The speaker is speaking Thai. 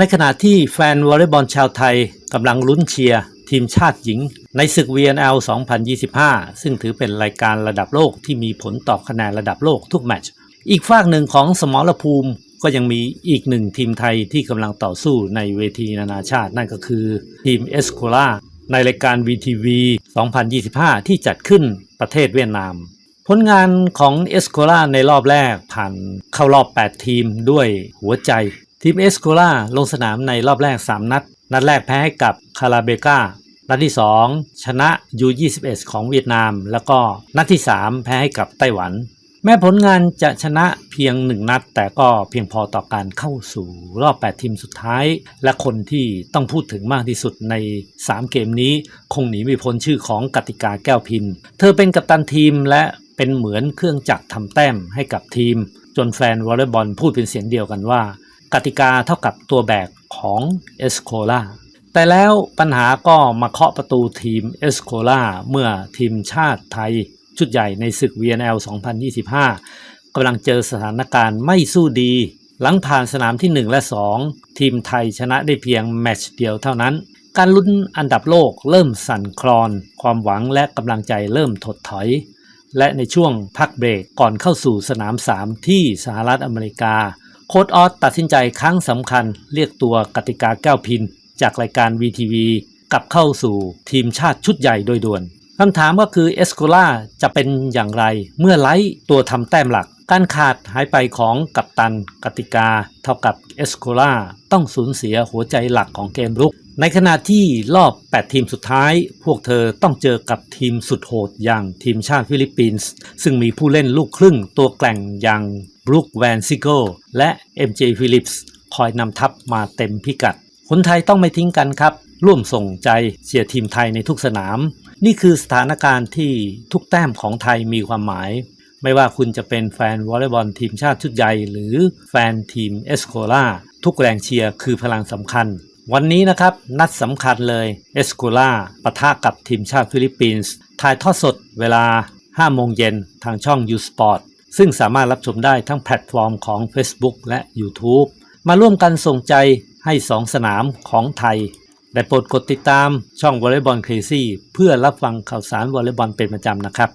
ในขณะที่แฟนวอลเลย์บอลชาวไทยกำลังลุ้นเชียร์ทีมชาติหญิง ในศึก VNL 2025 ซึ่งถือเป็นรายการระดับโลกที่มีผลต่อคะแนนระดับโลกทุกแมตช์ อีกฝากหนึ่งของสมรภูมิก็ยังมีอีกหนึ่งทีมไทยที่กำลังต่อสู้ในเวทีนานาชาตินั่นก็คือทีมเอสโคลาในรายการ VTV 2025 ที่จัดขึ้นประเทศเวียดนาม ผลงานของเอสโคลาในรอบแรกผ่านเข้ารอบ 8 ทีมด้วยหัวใจ ทีมเอสโคล่าลงสนามในรอบแรก 3 นัด นัดแรกแพ้ให้กับคาราเบกานัดที่ 2 ชนะ U21 ของเวียดนาม แล้วก็นัดที่ 3 แพ้ให้กับไต้หวัน แม้ผลงานจะชนะเพียง 1 นัด แต่ก็เพียงพอต่อการเข้าสู่รอบ 8 ทีมสุดท้าย และคนที่ต้องพูดถึงมากที่สุดใน 3 เกมนี้ คงหนีไม่พ้นชื่อของกติกาแก้วพิน เธอเป็นกัปตันทีมและเป็นเหมือนเครื่องจักรทำแต้มให้กับทีม จนแฟนวอลเลย์บอลพูดเป็นเสียงเดียวกันว่า กติกาเท่ากับตัวแบกของเอสโคลาแต่แล้วปัญหาก็มาเคาะประตูทีมเอสโคลาเมื่อทีมชาติไทยชุดใหญ่ในศึก VNL 2025 กำลังเจอสถานการณ์ไม่สู้ดี หลังผ่านสนามที่ 1 และ 2 ทีมไทยชนะได้เพียงแมตช์เดียวเท่านั้น การลุ้นอันดับโลกเริ่มสั่นคลอน ความหวังและกำลังใจเริ่มถดถอย และในช่วงพักเบรกก่อนเข้าสู่สนาม 3 ที่สหรัฐอเมริกา โค้ดออสตัดสินใจครั้งสำคัญเรียกตัวกติกาแก้วพิน จากรายการ VTV กลับเข้าสู่ทีมชาติชุดใหญ่โดยด่วนคำถามก็คือเอสโคล่าจะเป็นอย่างไร เมื่อไล่ตัวทำแต้มหลัก การขาดหายไปของกัปตันกติกา เท่ากับเอสโคล่าต้องสูญเสียหัวใจหลักของเกมรุก ในขณะที่รอบ 8 ทีมสุดท้าย พวกเธอต้องเจอกับทีมสุดโหดอย่างทีมชาติฟิลิปปินส์ ซึ่งมีผู้เล่นลูกครึ่งตัวแกร่งอย่างบรูคแวนซิโกและ MJ Phillips คอยนำทัพมาเต็มพิกัด คนไทยต้องไม่ทิ้งกันครับ ร่วมส่งใจเชียร์ทีมไทยในทุกสนาม นี่คือสถานการณ์ที่ทุกแต้มของไทยมีความหมาย ไม่ว่าคุณจะเป็นแฟนวอลเลย์บอลทีมชาติชุดใหญ่ หรือแฟนทีมเอสโคลาทุกแรงเชียร์คือพลังสำคัญ วันนี้นะครับนัดสำคัญเลยเอสโคลาปะทะกับทีมชาติฟิลิปปินส์ถ่ายทอดสดเวลา 5 โมงเย็นทางช่อง U Sport ซึ่งสามารถรับชมได้ทั้งแพลตฟอร์มของ Facebook และ YouTube มาร่วมกันส่งใจให้ 2 สนามของไทยได้โปรดกดติดตามช่องวอลเลย์บอลเคซี่เพื่อรับฟังข่าวสารวอลเลย์บอลเป็นประจำนะครับ